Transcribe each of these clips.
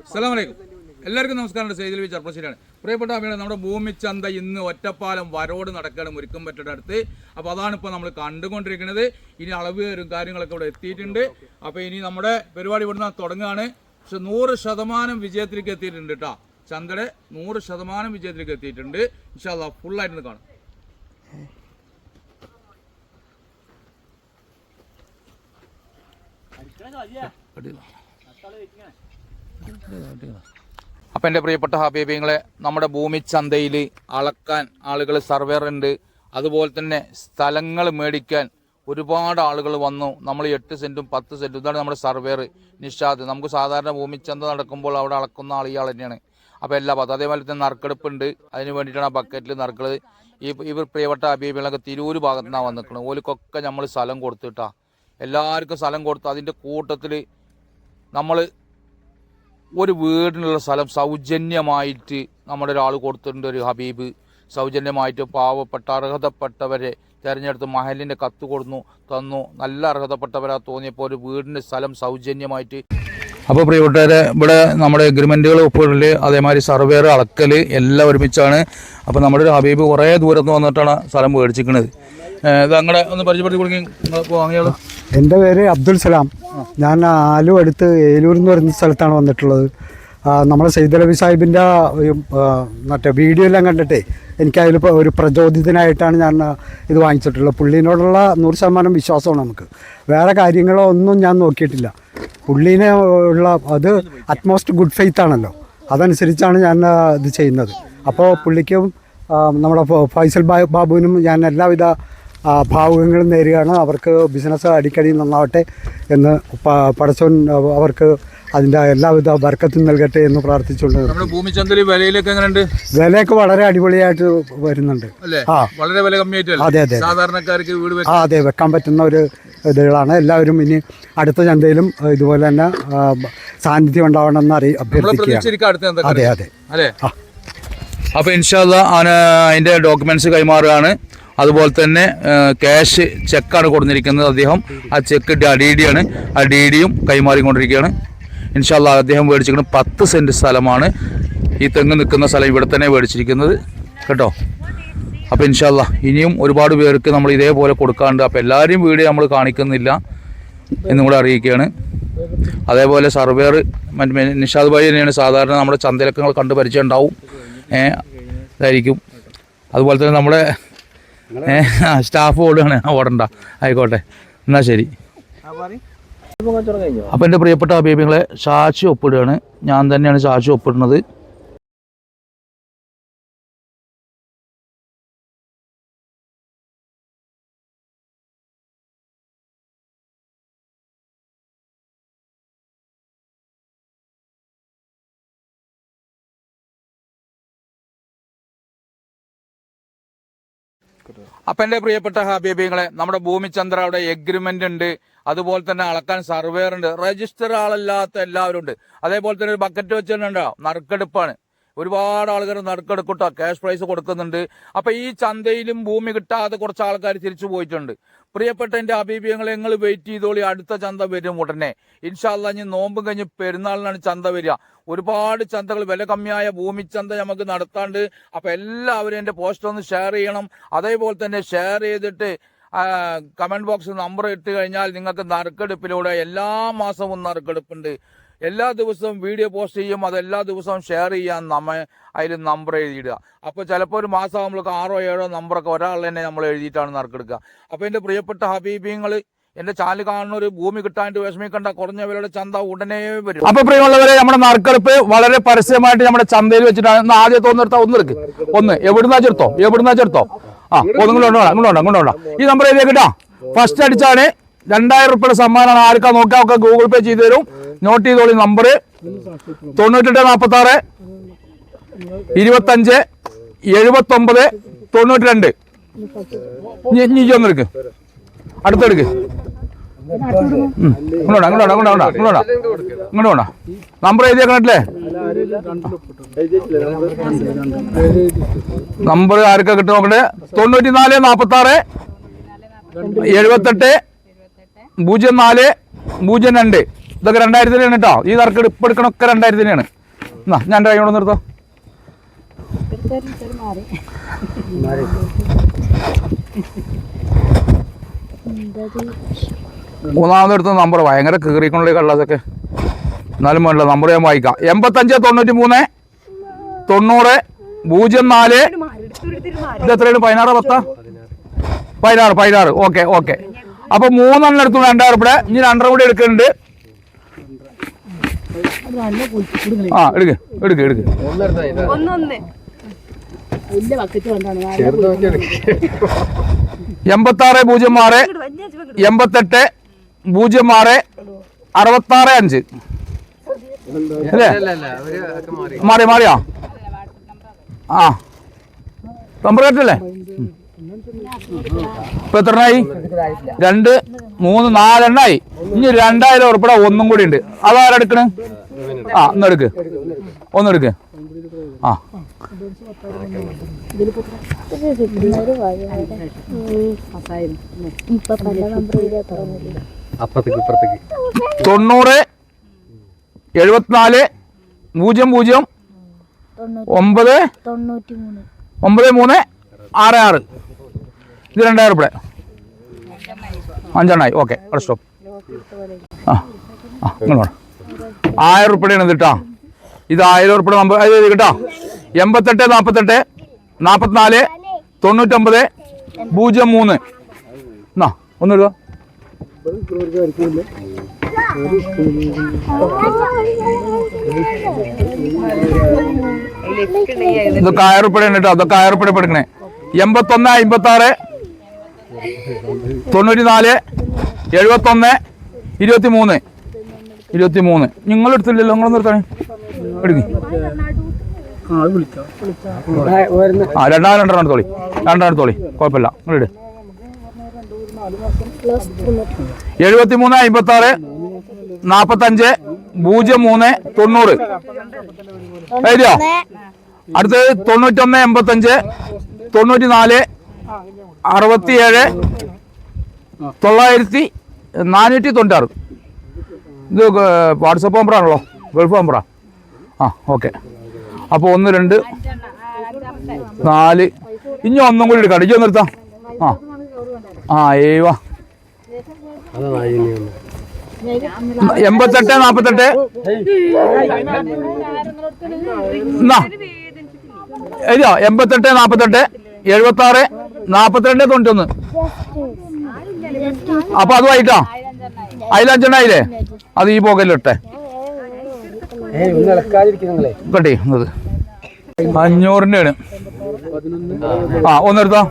അസ്സലാമലൈക്കും. എല്ലാവർക്കും നമസ്കാരം. സൈദിൽ വി ചർപ്പശ്ശേരിയാണ്. പ്രിയപ്പെട്ട അമ്മയാണ് നമ്മുടെ ഭൂമിച്ചന്ത ഇന്ന് ഒറ്റപ്പാലം വരോട് നടക്കുകയാണ് മുരിക്കും പറ്റയുടെ അടുത്ത്. അപ്പോൾ അതാണ് ഇപ്പോൾ നമ്മൾ കണ്ടുകൊണ്ടിരിക്കുന്നത്. ഇനി അളവ് വരും കാര്യങ്ങളൊക്കെ ഇവിടെ എത്തിയിട്ടുണ്ട്. അപ്പോൾ ഇനി നമ്മുടെ പരിപാടി ഇവിടുന്ന് തുടങ്ങുകയാണ്. പക്ഷെ നൂറ് ശതമാനം വിജയത്തിലേക്ക് എത്തിയിട്ടുണ്ട് കേട്ടോ ചന്തയുടെ നൂറ് ശതമാനം വിജയത്തിലേക്ക് എത്തിയിട്ടുണ്ട്. ഇൻഷാല്ല ഫുള്ളായിട്ട് കാണും. അപ്പം എന്റെ പ്രിയപ്പെട്ട ഹബീബിങ്ങളെ നമ്മുടെ ഭൂമി ചന്തയിൽ അളക്കാൻ ആളുകൾ സർവേർ ഉണ്ട്. അതുപോലെ തന്നെ സ്ഥലങ്ങൾ മേടിക്കാൻ ഒരുപാട് ആളുകൾ വന്നു. നമ്മൾ എട്ട് സെന്റും പത്ത് സെന്റും ഇതാണ് നമ്മുടെ സർവേർ നിഷാദ്. നമുക്ക് സാധാരണ ഭൂമി ചന്ത നടക്കുമ്പോൾ അവിടെ അളക്കുന്ന ആൾ ഇയാൾ തന്നെയാണ്. അപ്പോൾ എല്ലാ പത്ത് അതേപോലെ തന്നെ നറുക്കെടുപ്പുണ്ട്. അതിന് വേണ്ടിയിട്ടാണ് ആ ബക്കറ്റിൽ നറുക്കളത് ഈ ഇവർ പ്രിയപ്പെട്ട ഹബീബികളൊക്കെ തിരൂര് ഭാഗത്തു നിന്നാണ് വന്നിരിക്കുന്നത് ഓലിക്കൊക്കെ നമ്മൾ സ്ഥലം കൊടുത്തിട്ടാ. എല്ലാവർക്കും സ്ഥലം കൊടുത്തു അതിന്റെ കൂട്ടത്തിൽ നമ്മൾ ഒരു വീടിനുള്ള സ്ഥലം സൗജന്യമായിട്ട് നമ്മുടെ ഒരാൾ കൊടുത്തിട്ടുണ്ട് ഒരു ഹബീബ്. സൗജന്യമായിട്ട് പാവപ്പെട്ട അർഹതപ്പെട്ടവരെ തിരഞ്ഞെടുത്ത് മഹലിന്റെ കത്ത് കൊടുന്നു തന്നു. നല്ല അർഹതപ്പെട്ടവരാ തോന്നിയപ്പോൾ ഒരു വീടിന്റെ സ്ഥലം സൗജന്യമായിട്ട്. അപ്പോൾ പ്രിയപ്പെട്ടവരെ ഇവിടെ നമ്മുടെ എഗ്രിമെന്റുകൾ ഒപ്പിടൽ അതേമാതിരി സർവേർ അളക്കൽ എല്ലാം ഒരുമിച്ചാണ്. അപ്പോൾ നമ്മുടെ ഒരു ഹബീബ് കുറേ ദൂരത്ത് വന്നിട്ടാണ് സ്ഥലം മേടിച്ചിരിക്കുന്നത്. അങ്ങനെ ഒന്ന് പരിചയപ്പെടുത്തി എന്റെ പേര് അബ്ദുൽ സലാം. ഞാൻ ആലു അടുത്ത് ഏലൂർ എന്ന് പറയുന്ന സ്ഥലത്താണ് വന്നിട്ടുള്ളത്. നമ്മുടെ അലബി സാഹിബിന്റെ മറ്റേ വീഡിയോ എല്ലാം കണ്ടിട്ടേ എനിക്കതിൽ ഇപ്പോൾ ഒരു പ്രചോദിതനായിട്ടാണ് ഞാൻ ഇത് വാങ്ങിച്ചിട്ടുള്ളത്. പുള്ളീനോടുള്ള നൂറ് ശതമാനം വിശ്വാസമാണ് നമുക്ക്. വേറെ കാര്യങ്ങളോ ഒന്നും ഞാൻ നോക്കിയിട്ടില്ല. പുള്ളീനെ ഉള്ള അത് അറ്റ്മോസ്റ്റ് ഗുഡ് ഫെയ്ത്ത് ആണല്ലോ. അതനുസരിച്ചാണ് ഞാൻ ഇത് ചെയ്യുന്നത്. അപ്പോൾ പുള്ളിക്കും നമ്മുടെ ഫൈസൽ ബാബുവിനും ഞാൻ എല്ലാവിധ ആ, ഭാവുകങ്ങളും നേരുകയാണ് അവർക്ക് ബിസിനസ് അടിക്കടി നന്നാവട്ടെ എന്ന് പടച്ചോൻ അവർക്ക് അതിന്റെ എല്ലാവിധ വർക്കത്തും നൽകട്ടെ എന്ന് പ്രാർത്ഥിച്ചുകൊണ്ട് നമ്മുടെ ഭൂമിച്ചന്തയിൽ വിലയിലൊക്കെ എങ്ങനെയുണ്ട്? വിലയൊക്കെ വളരെ അടിപൊളിയായിട്ട് വരുന്നുണ്ട്. ആ. വളരെ വില കമ്മിയായിട്ട് അതെ അതെ സാധാരണക്കാർക്ക് വീട് ആ അതെ വെക്കാൻ പറ്റുന്ന ഒരു ഇതുകളാണ്. എല്ലാവരും ഇനി അടുത്ത ചന്തയിലും ഇതുപോലെ തന്നെ സാന്നിധ്യം ഉണ്ടാവണമെന്ന് അറിയി അഭ്യർത്ഥിക്കുക അതെ അതെ. അല്ലേ? ആ. അപ്പൊ ഇൻഷാല്ല അതിന്റെ ഡോക്യുമെന്റ്സ് കൈമാറുകയാണ്. അതുപോലെ തന്നെ ക്യാഷ് ചെക്കാണ് കൊടുത്തിരിക്കുന്നത്. അദ്ദേഹം ആ ചെക്ക് ഡി ഡി ആണ്. ആ ഡി ഡിയും കൈമാറിക്കൊണ്ടിരിക്കുകയാണ്. ഇൻഷാല്ല അദ്ദേഹം മേടിച്ചിരിക്കുന്നത് പത്ത് സെന്റ് സ്ഥലമാണ് ഈ തെങ്ങ് നിൽക്കുന്ന സ്ഥലം ഇവിടെ തന്നെ മേടിച്ചിരിക്കുന്നത്. കേട്ടോ? അപ്പോൾ ഇൻഷാല്ല ഇനിയും ഒരുപാട് പേർക്ക് നമ്മൾ ഇതേപോലെ കൊടുക്കാണ്ട് അപ്പോൾ എല്ലാവരെയും വീഡിയോ നമ്മൾ കാണിക്കുന്നില്ല എന്നും കൂടെ അറിയിക്കുകയാണ്. അതേപോലെ സർവേർ നിഷാദ് ഭായി തന്നെയാണ് സാധാരണ നമ്മുടെ ചന്തലക്കങ്ങൾ കണ്ട് പരിചയം ഉണ്ടാവും. ഏ ഇതായിരിക്കും അതുപോലെ തന്നെ നമ്മുടെ സ്റ്റാഫ് ഓടുകയാണ്. ഓടണ്ട. ആയിക്കോട്ടെ. എന്നാൽ ശരി. അപ്പം എന്റെ പ്രിയപ്പെട്ട അഭിപ്രായങ്ങളെ സാക്ഷി ഒപ്പിടുകയാണ്. ഞാൻ തന്നെയാണ് സാക്ഷി ഒപ്പിടുന്നത്. അപ്പം എന്റെ പ്രിയപ്പെട്ട ഹബീബിങ്ങളെ നമ്മുടെ ഭൂമിചന്ദ്ര അവിടെ എഗ്രിമെന്റ് ഉണ്ട്. അതുപോലെ തന്നെ അളക്കാൻ സർവേർ ഉണ്ട്. രജിസ്റ്റർ ആളല്ലാത്ത എല്ലാവരും ഉണ്ട്. അതേപോലെ തന്നെ ഒരു ബക്കറ്റ് വെച്ചിട്ടുണ്ടോ നറുക്കെടുപ്പാണ്. ഒരുപാട് ആളുകൾ നടുക്കെടുക്കട്ടോ. ക്യാഷ് പ്രൈസ് കൊടുക്കുന്നുണ്ട്. അപ്പൊ ഈ ചന്തയിലും ഭൂമി കിട്ടാതെ കുറച്ച് ആൾക്കാർ തിരിച്ചു പോയിട്ടുണ്ട്. പ്രിയപ്പെട്ട എന്റെ അഭിപ്രായങ്ങൾ നിങ്ങൾ വെയിറ്റ് ചെയ്തോളി. അടുത്ത ചന്ത വരും ഉടനെ. ഇൻഷാല്ല ഇനി നോമ്പ് കഴിഞ്ഞ് പെരുന്നാളിനാണ് ചന്ത വരിക. ഒരുപാട് ചന്തകൾ വില കമ്മിയായ ഭൂമി ചന്ത നമുക്ക് നടത്താണ്ട് അപ്പൊ എല്ലാവരും എന്റെ പോസ്റ്റ് ഒന്ന് ഷെയർ ചെയ്യണം. അതേപോലെ തന്നെ ഷെയർ ചെയ്തിട്ട് കമന്റ് ബോക്സിൽ നമ്പർ ഇട്ട് കഴിഞ്ഞാൽ നിങ്ങൾക്ക് നറുക്കെടുപ്പിലൂടെ എല്ലാ മാസവും നറുക്കെടുപ്പുണ്ട്. എല്ലാ ദിവസവും വീഡിയോ പോസ്റ്റ് ചെയ്യും അത് എല്ലാ ദിവസവും ഷെയർ ചെയ്യാൻ നമ്മ അതിൽ നമ്പർ എഴുതിയിടുക. അപ്പോൾ ചിലപ്പോൾ ഒരു മാസം നമ്മൾക്ക് ആറോ ഏഴോ നമ്പറൊക്കെ ഒരാൾ തന്നെ നമ്മൾ എഴുതിയിട്ടാണ് നറുക്കെടുക്കുക. അപ്പോൾ എന്റെ പ്രിയപ്പെട്ട ഹബീബിങ്ങൾ എന്റെ ചാനൽ കാണുന്ന ഒരു ഭൂമി കിട്ടാണ്ട് വിഷമിക്കണ്ട കുറഞ്ഞ വിലയുടെ ചന്ത ഉടനെ വരും. അപ്പൊ പ്രിയമുള്ളവരെ നമ്മുടെ നറുക്കെടുപ്പ് വളരെ പരസ്യമായിട്ട് നമ്മുടെ ചന്തയിൽ വെച്ചിട്ടാണ്. ഇന്ന് ആദ്യത്തെ ഒന്ന് എടുക്ക്. ഒന്ന്. എവിടുന്നാ ചെറുത്തോ? എവിടുന്നാ ചെറുത്തോ? ആ ഒന്നുകൊണ്ടോ അങ്ങോട്ടോ അങ്ങോട്ടോ ഈ നമ്പർ എഴുതിയാ കേട്ടോ ഫസ്റ്റ് അടിച്ചാണ് രണ്ടായിരം റുപ്യയുടെ സമ്മാനമാണ്. ആർക്കാ നോക്കാം ഒക്കെ ഗൂഗിൾ പേ ചെയ്ത് തരും. നോട്ട് ചെയ്തോളി നമ്പർ തൊണ്ണൂറ്റെട്ട് നാൽപ്പത്തി ആറ് ഇരുപത്തഞ്ച് എഴുപത്തൊമ്പത് തൊണ്ണൂറ്റി രണ്ട് എടുക്ക്. അടുത്തെടുക്ക് ഇങ്ങോട്ടാ ഇങ്ങോട്ടാ ഇങ്ങോട്ടാ ഇങ്ങോട്ടാ നമ്പർ എഴുതിയേക്കണല്ലേ? നമ്പർ ആർക്കാ കിട്ടും നോക്കട്ടെ? തൊണ്ണൂറ്റി നാല് നാൽപ്പത്തി ആറ് എഴുപത്തെട്ട് പൂജ്യം നാല് പൂജ്യം രണ്ട്. ഇതൊക്കെ രണ്ടായിരത്തിനാണ് കേട്ടോ ഈ നറുക്കെടു ഇപ്പം എടുക്കണൊക്കെ രണ്ടായിരത്തിനാണ് എന്നാ ഞാൻ എന്റെ കൈകൊണ്ട് നിർത്തോ. മൂന്നാമതെടുത്ത നമ്പർ ഭയങ്കര കീറിക്കൊണ്ടുള്ള കള്ളതൊക്കെ എന്നാലും വേണ്ട നമ്പർ ഞാൻ വായിക്കാം. എൺപത്തഞ്ച് തൊണ്ണൂറ്റി മൂന്ന് തൊണ്ണൂറ് പൂജ്യം നാല്. ഇത് എത്രയാണ്? പതിനാറ് പത്താ? പതിനാറ് പതിനാറ്. ഓക്കെ ഓക്കെ അപ്പൊ മൂന്നെണ്ണം എടുത്തു രണ്ടായിരം ഇവിടെ ഇനി രണ്ടര കൂടി എടുക്കുന്നുണ്ട്. ആ എടുക്ക് എടുക്ക് എടുക്ക്. എൺപത്താറ് പൂജ്യം ആറ് എൺപത്തെട്ട് പൂജ്യം ആറ് അറുപത്താറ് അഞ്ച്. മാറി മാറിയോ? ആ. നമ്പർ കറക്റ്റല്ലേ ഇപ്പൊ എത്രണ്ണായി? രണ്ട് മൂന്ന് നാലെണ്ണായി. ഇനി രണ്ടായിരം ഉറപ്പിട ഒന്നും കൂടി ഉണ്ട്. അതാരെടുക്കണ് ആ ഒന്നെടുക്ക് ഒന്നെടുക്ക് ആ. തൊണ്ണൂറ് എഴുപത്തിനാല് പൂജ്യം പൂജ്യം ഒമ്പത് തൊണ്ണൂറ്റി മൂന്ന് ഒമ്പത് മൂന്ന് ആറ് ആറ്. ഇത് രണ്ടായിരം രൂപ അഞ്ചെണ്ണായി. ഓക്കെ അവിടെ സ്റ്റോപ്പ് ആ ആ ഇങ്ങോട്ട് ആയിരം ഉറുപ്പിയാണ് ഇത് കേട്ടോ ഇത് ആയിരം ഉറുപ്പിയുടെ നമ്പർ കേട്ടോ. എൺപത്തെട്ട് നാൽപ്പത്തെട്ട് നാൽപ്പത്തിനാല് തൊണ്ണൂറ്റൊമ്പത് പൂജ്യം മൂന്ന്. എന്നാ ഒന്ന് ഇതൊക്കെ ആയിരം ഉറുപ്പിയാണ് കേട്ടോ അതൊക്കെ ആയിരം ഉറുപ്പിയുടെ പെടുക്കണേ. എൺപത്തൊന്ന് അമ്പത്തി ആറ് തൊണ്ണൂറ്റി നാല് എഴുപത്തൊന്ന് ഇരുപത്തി മൂന്ന് ഇരുപത്തി മൂന്ന് നിങ്ങൾ എടുത്തില്ലല്ലോ നിങ്ങൾ നിർത്തണേ എടുക്കി ആ രണ്ടാം രണ്ടെണ്ണം എടുത്തോളി. രണ്ടെണ്ണം എടുത്തോളി. കുഴപ്പമില്ല. നിങ്ങളിട് എഴുപത്തി മൂന്ന് അമ്പത്തി ആറ് നാപ്പത്തഞ്ച് പൂജ്യം മൂന്ന് തൊണ്ണൂറ്. എഴുതിയോ? അടുത്തത് തൊണ്ണൂറ്റൊന്ന് എൺപത്തഞ്ച് തൊണ്ണൂറ്റി നാല് അറുപത്തിയേഴ് തൊള്ളായിരത്തി നാനൂറ്റി തൊണ്ണൂറ്റാറ്. ഇത് വാട്സപ്പ് നമ്പറാണല്ലോ ഗൾഫ് നമ്പറാ ആ. ഓക്കെ. അപ്പോൾ ഒന്ന് രണ്ട് നാല്. ഇനി ഒന്നും കൂടി എടുക്കാം. ഒന്ന് എടുത്താം ആ. ആ ഏവാ എൺപത്തെട്ട് നാൽപ്പത്തെട്ട് എന്നാ എഴുതിയോ? എൺപത്തെട്ട് നാൽപ്പത്തെട്ട് എഴുപത്തി ആറ് നാൽപ്പത്തിരണ്ട് തൊണ്ണൂറ്റൊന്ന് അപ്പൊ അത് വായിട്ടോ അതിലഞ്ചെണ്ണായില്ലേ? അത് ഈ പോകല്ലോട്ടെ കട്ടെ അത് അഞ്ഞൂറിന്റെ ആണ് ആ ഒന്നെടുത്തോ?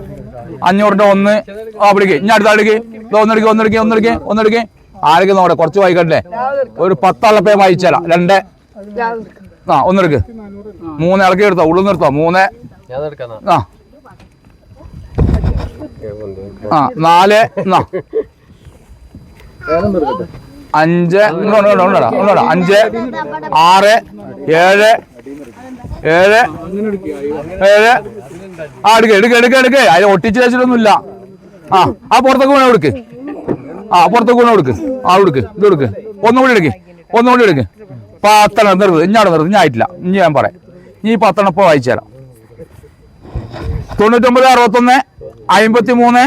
അഞ്ഞൂറിന്റെ ഒന്ന്. ആ വിളിക്ക് ഞാൻ അടുത്ത അടുക്കി ഒന്നെടുക്കി ഒന്നെടുക്കി ഒന്നെടുക്കി ഒന്നെടുക്കി. ആരൊക്കെ നോടെ കുറച്ച് വായിക്കട്ടെ ഒരു പത്തള്ളപ്പേ വായിച്ചാല രണ്ട്. ആ ഒന്നെടുക്ക്. മൂന്ന് ഇളക്കി എടുത്തോ? ഉള്ളു നിർത്തോ മൂന്ന്. ആ. ആ നാല് അഞ്ച്. അഞ്ച് ആറ് ഏഴ് ഏഴ് ഏഴ്. ആ എടുക്ക എടുക്ക എടുക്ക എടുക്ക. അതിന് ഒട്ടിച്ച് വെച്ചിട്ടൊന്നുമില്ല. ആ ആ പുറത്തേക്ക് വീണ കൊടുക്ക്. ആ പുറത്തേക്ക് വീണ കൊടുക്ക്. ആ കൊടുക്ക്. ഇത് കൊടുക്ക്. ഒന്നുകൂടി എടുക്ക്. ഒന്നുകൂടി എടുക്ക്. പത്തെണ്ണം നിർത്ത് ഇഞ്ഞാട് നിർത്ത് ഞാൻ ആയിട്ടില്ല. ഇനി ഞാൻ പറയാം. ഇനി പത്തെണ്ണം ഇപ്പോൾ വായിച്ചു തരാം. തൊണ്ണൂറ്റൊമ്പത് അറുപത്തൊന്ന് അമ്പത്തി മൂന്ന്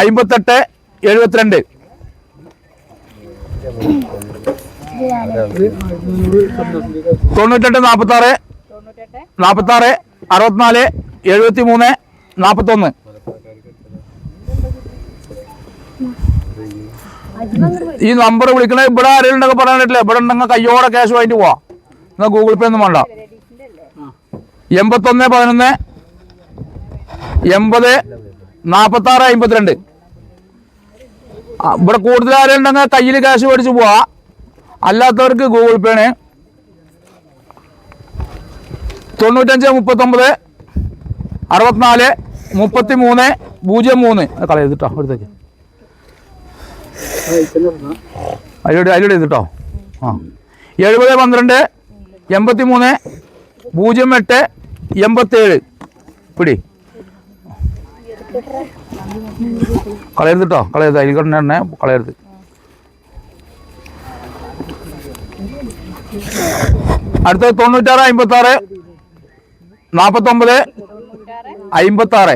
അമ്പത്തെട്ട് എഴുപത്തിരണ്ട്. തൊണ്ണൂറ്റെട്ട് നാൽപ്പത്തി ആറ് നാൽപ്പത്തി ആറ് അറുപത്തിനാല് എഴുപത്തി മൂന്ന് നാൽപ്പത്തൊന്ന് ഈ നമ്പർ വിളിക്കണ ഇവിടെ ആരെങ്കിലും പറയാൻ പറ്റില്ല. ഇവിടെ ഉണ്ടെങ്കിൽ കയ്യോടെ ക്യാഷ് വാങ്ങിട്ട് പോവാ. എന്നാൽ ഗൂഗിൾ പേ ഒന്നും വേണ്ട. എൺപത്തൊന്ന് പതിനൊന്ന് എൺപത് നാൽപ്പത്തി ആറ് അമ്പത്തിരണ്ട് ഇവിടെ കൂടുതൽ ആരുണ്ടെങ്കിൽ കയ്യിൽ ക്യാഷ് മേടിച്ച് പോവാ. അല്ലാത്തവർക്ക് ഗൂഗിൾ പേ ആണ്. തൊണ്ണൂറ്റഞ്ച് മുപ്പത്തൊമ്പത് അറുപത്തിനാല് മുപ്പത്തി മൂന്ന് പൂജ്യം മൂന്ന് അത് കളയരുതിട്ടോ എടുത്തേക്ക്. അതിലൂടെ അതിലൂടെ ചെയ്തിട്ടോ ആ. എഴുപത് പന്ത്രണ്ട് എൺപത്തി മൂന്ന് പൂജ്യം എട്ട് എൺപത്തേഴ് പിടി. കളയരുത് കേട്ടോ കളയരുത്. എണ്ണ കളയരുത്. അടുത്ത തൊണ്ണൂറ്റാറ് അമ്പത്താറ് നാൽപ്പത്തൊമ്പത് നാപ്പത്തൊമ്പത്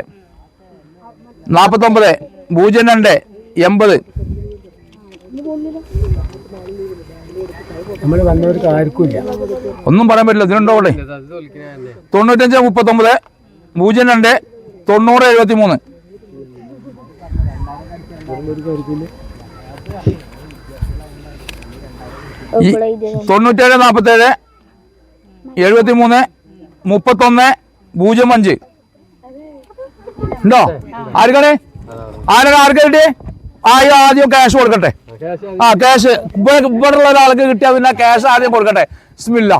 നാൽപ്പത്തൊമ്പത് പൂജ്യം രണ്ട് എൺപത്. ഒന്നും പറയാൻ പറ്റില്ല. ഇതിനുണ്ടോ അവിടെ? തൊണ്ണൂറ്റഞ്ച് മുപ്പത്തൊമ്പത് പൂജ്യം രണ്ട് തൊണ്ണൂറ് എഴുപത്തി മൂന്ന് തൊണ്ണൂറ്റേഴ് നാൽപ്പത്തേഴ് എഴുപത്തി മൂന്ന് മുപ്പത്തൊന്ന് പൂജ്യം അഞ്ച്. ഉണ്ടോ? ആർക്കാണ് ആരാണ് ആർക്കാ കിട്ടി? ആ ഈ ആദ്യം ക്യാഷ് കൊടുക്കട്ടെ. ആ ക്യാഷ് ഇവിടെ ഉള്ള ഒരാൾക്ക് കിട്ടിയാൽ പിന്നെ ക്യാഷ് ആദ്യം കൊടുക്കട്ടെ. സ്മില്ല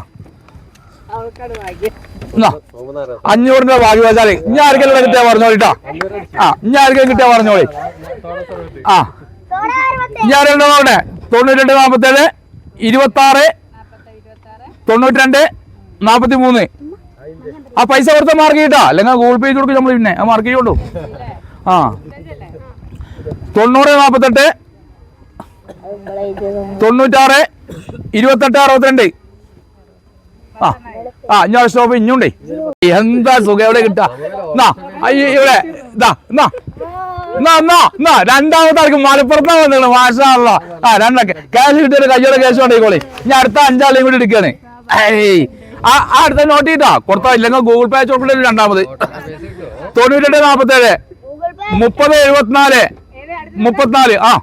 അഞ്ഞൂറിന്റെ ബാക്കി വെച്ചാൽ ഇനി ആർക്കെങ്കിലും കിട്ടിയാ പറഞ്ഞോളിട്ടാ ആ ഇനി ആർക്കെങ്കിലും കിട്ടിയാ പറഞ്ഞോളി. ആ ഇനി ആരെല്ലാം നോക്കട്ടെ തൊണ്ണൂറ്റി നാപ്പത്തേഴ് ഇരുപത്തി ആറ് തൊണ്ണൂറ്റി രണ്ട് നാപ്പത്തി മൂന്ന് ആ പൈസ കൊടുത്ത മാർക്ക് ചെയ്യട്ടാ അല്ലെങ്കിൽ ഗൂഗിൾ പേ കൊടുക്കും നമ്മൾ പിന്നെ. ആ മാർക്ക് ചെയ്യോണ്ടു ആ. തൊണ്ണൂറ് നാപ്പത്തെട്ട് തൊണ്ണൂറ്റാറ് ഇരുപത്തെട്ട് അറുപത്തിരണ്ട്. ആ ആ ഞാൻ സ്റ്റോപ്പ് ഇഞ്ഞുണ്ടേ എന്താ സുഖം? എവിടെ കിട്ടാ? ഇവിടെ. ഇതാ മലപ്പുറത്താ വന്നിട്ട് മാഷാള്ള ആ രണ്ടൊക്കെ. ക്യാഷ് കിട്ടിയൊരു കയ്യോടെ ക്യാഷ് കൊണ്ടേക്കോളെ ഞാൻ അടുത്ത അഞ്ചാളെയും കൂടി എടുക്കാണ്. ആ ആ അടുത്ത നോട്ട് ചെയ്താ കൊടുത്താ ഇല്ലെങ്കിൽ ഗൂഗിൾ പേ ചോപ്പിട്ട് രണ്ടാമത്. തൊണ്ണൂറ്റെട്ട് നാപ്പത്തേഴ്. മുപ്പത് എഴുപത്തിനാല്. മുപ്പത്തിനാല്. ആ.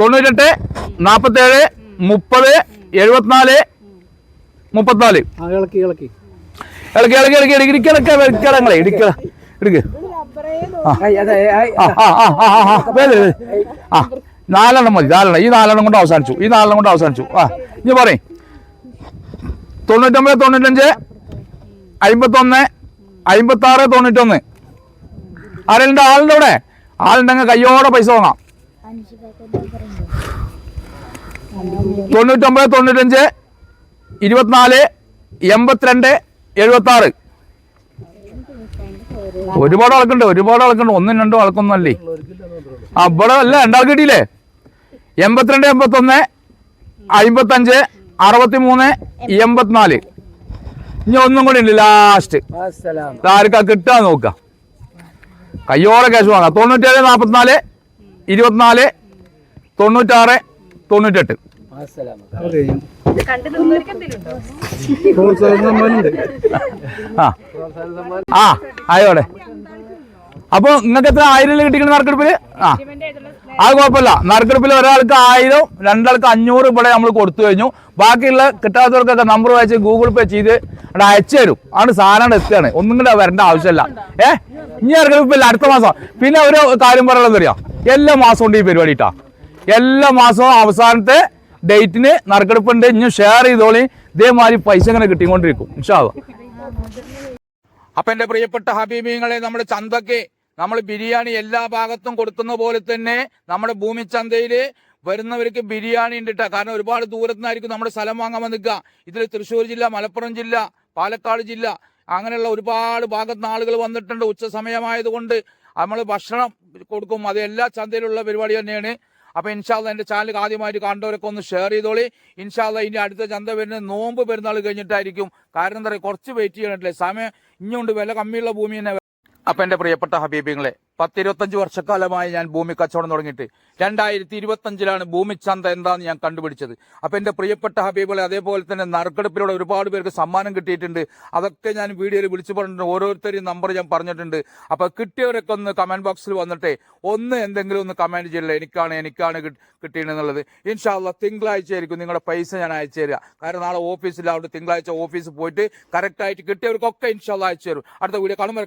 തൊണ്ണൂറ്റെട്ട് നാപ്പത്തേഴ്. മുപ്പത് എഴുപത്തിനാല്. മുപ്പത്തിനാല്. ഇളക്കി ഇളക്കി. ഇളക്കി ഇളക്കി ഇളക്കി ഇടുക്കി ഇടിക്കലൊക്കെ വെക്കടങ്ങളെ ഇടിക്ക ഇടുക്ക് ആ. നാലെണ്ണം മതി നാലെണ്ണം. ഈ നാലെണ്ണം കൊണ്ട് അവസാനിച്ചു. ഈ നാലെണ്ണം കൊണ്ട് അവസാനിച്ചു. ആ ഇനി പറയും. തൊണ്ണൂറ്റൊമ്പത് തൊണ്ണൂറ്റഞ്ച് അമ്പത്തൊന്ന് അമ്പത്താറ് തൊണ്ണൂറ്റൊന്ന്. ആരെങ്കിലും ആളുടെ അവിടെ? ആളുണ്ടെങ്കിൽ കയ്യോടെ പൈസ വാങ്ങാം. തൊണ്ണൂറ്റൊമ്പത് തൊണ്ണൂറ്റഞ്ച് ഇരുപത്തിനാല് എൺപത്തിരണ്ട് എഴുപത്തി ആറ് ഒരുപാട് ആൾക്കുണ്ട് ഒരുപാട് ആൾക്കുണ്ട്. ഒന്നും രണ്ടും ആൾക്കൊന്നും അല്ലേ? ആ ഇവിടെ അല്ല രണ്ടാൾക്ക് കിട്ടിയില്ലേ? എൺപത്തിരണ്ട് എൺപത്തൊന്ന് അമ്പത്തഞ്ച് അറുപത്തി മൂന്ന് എൺപത്തിനാല്. ഇനി ഒന്നും കൂടി ഉണ്ട് ലാസ്റ്റ് ആർക്കാ കിട്ടാ നോക്ക. കയ്യോടെ ക്യാഷ് വാങ്ങാം. തൊണ്ണൂറ്റേഴ് നാൽപ്പത്തിനാല് ഇരുപത്തിനാല് തൊണ്ണൂറ്റാറ് തൊണ്ണൂറ്റെട്ട് ആ ആയോടെ അപ്പൊ നിങ്ങൾക്ക് എത്ര ആയിരം കിട്ടിക്കണ നറുക്കെടുപ്പിൽ? ആ. അത് കുഴപ്പമില്ല. നറുക്കെടുപ്പിൽ ഒരാൾക്ക് ആയിരം രണ്ടാൾക്ക് അഞ്ഞൂറ് ഇവിടെ നമ്മൾ കൊടുത്തു കഴിഞ്ഞു. ബാക്കിയുള്ള കിട്ടാത്തവർക്കൊക്കെ നമ്പർ വായിച്ച് ഗൂഗിൾ പേ ചെയ്ത് അവിടെ അയച്ചു തരും. ആണ് സാധനം എത്തുകയാണ്. ഒന്നും കൂടെ വരേണ്ട ആവശ്യമില്ല. ഏ? ഇനി നറുക്കെടുപ്പില്ല. അടുത്ത മാസം. പിന്നെ ഒരു കാര്യം പറയുന്നത് അറിയാം? എല്ലാ മാസവും ഈ പരിപാടി ട്ടാ. എല്ലാ മാസവും അവസാനത്തെ ഡേറ്റിന് നറുക്കെടുപ്പുണ്ട്. ഇനി ഷെയർ ചെയ്തോളി. ഇതേമാതിരി പൈസ ഇങ്ങനെ കിട്ടിക്കൊണ്ടിരിക്കും. അപ്പൊ എന്റെ പ്രിയപ്പെട്ട ഹബീബിങ്ങളെ നമ്മുടെ ചന്തക്ക് നമ്മൾ ബിരിയാണി എല്ലാ ഭാഗത്തും കൊടുക്കുന്ന പോലെ തന്നെ നമ്മുടെ ഭൂമി ചന്തയിൽ വരുന്നവർക്ക് ബിരിയാണി ഉണ്ട് കാരണം ഒരുപാട് ദൂരത്തുനിന്നായിരിക്കും നമ്മുടെ സ്ഥലം വാങ്ങാൻ വന്നിക്കുക ഇതിൽ തൃശ്ശൂർ ജില്ല മലപ്പുറം ജില്ല പാലക്കാട് ജില്ല അങ്ങനെയുള്ള ഒരുപാട് ഭാഗത്ത് ആളുകൾ വന്നിട്ടുണ്ട്. ഉച്ച സമയമായതുകൊണ്ട് നമ്മൾ ഭക്ഷണം കൊടുക്കും. അത് എല്ലാ ചന്തയിലുള്ള പരിപാടി തന്നെയാണ്. അപ്പൊ ഇൻഷാല്ല എന്റെ ചാനൽ ആദ്യമായിട്ട് കണ്ടവരൊക്കെ ഒന്ന് ഷെയർ ചെയ്തോളി. ഇൻഷാല്ല ഇനി അടുത്ത ചന്ത വരുന്ന നോമ്പ് പെരുന്നാൾ കഴിഞ്ഞിട്ടായിരിക്കും. കാരണം എന്താ പറയുക കുറച്ച് വെയിറ്റ് ചെയ്യണല്ലേ? സമയം ഇനിയുണ്ട് വില കമ്മിയുള്ള ഭൂമി തന്നെ അപ്പൊ എന്റെ പ്രിയപ്പെട്ട ഹബീബിങ്ങളെ പത്തിരുപത്തഞ്ച് വർഷക്കാലമായി ഞാൻ ഭൂമി കച്ചവടം തുടങ്ങിയിട്ട് രണ്ടായിരത്തി ഇരുപത്തഞ്ചിലാണ് ഭൂമി ചന്ത എന്താന്ന് ഞാൻ കണ്ടുപിടിച്ചത്. അപ്പൊ എന്റെ പ്രിയപ്പെട്ട ഹബീബുകളെ അതേപോലെ തന്നെ നറുക്കെടുപ്പിലൂടെ ഒരുപാട് പേർക്ക് സമ്മാനം കിട്ടിയിട്ടുണ്ട്. അതൊക്കെ ഞാൻ വീഡിയോയിൽ വിളിച്ചു പറഞ്ഞിട്ടുണ്ട്. ഓരോരുത്തരെയും നമ്പർ ഞാൻ പറഞ്ഞിട്ടുണ്ട്. അപ്പൊ കിട്ടിയവരൊക്കെ ഒന്ന് കമന്റ് ബോക്സിൽ വന്നിട്ട് ഒന്ന് എന്തെങ്കിലും ഒന്ന് കമന്റ് ചെയ്യില്ല? എനിക്കാണ് എനിക്കാണ് കിട്ടിയെന്നുള്ളത് ഇൻഷാല്ല തിങ്കളാഴ്ച ആയിരിക്കും നിങ്ങളുടെ പൈസ ഞാൻ അയച്ചു തരിക. കാരണം നാളെ ഓഫീസിൽ അവിടെ തിങ്കളാഴ്ച ഓഫീസിൽ പോയിട്ട് കറക്റ്റ് ആയിട്ട് കിട്ടിയവർക്കൊക്കെ ഇൻഷാല്ല അയച്ചു തരും. അടുത്ത വീഡിയോ കാണുമ്പോൾ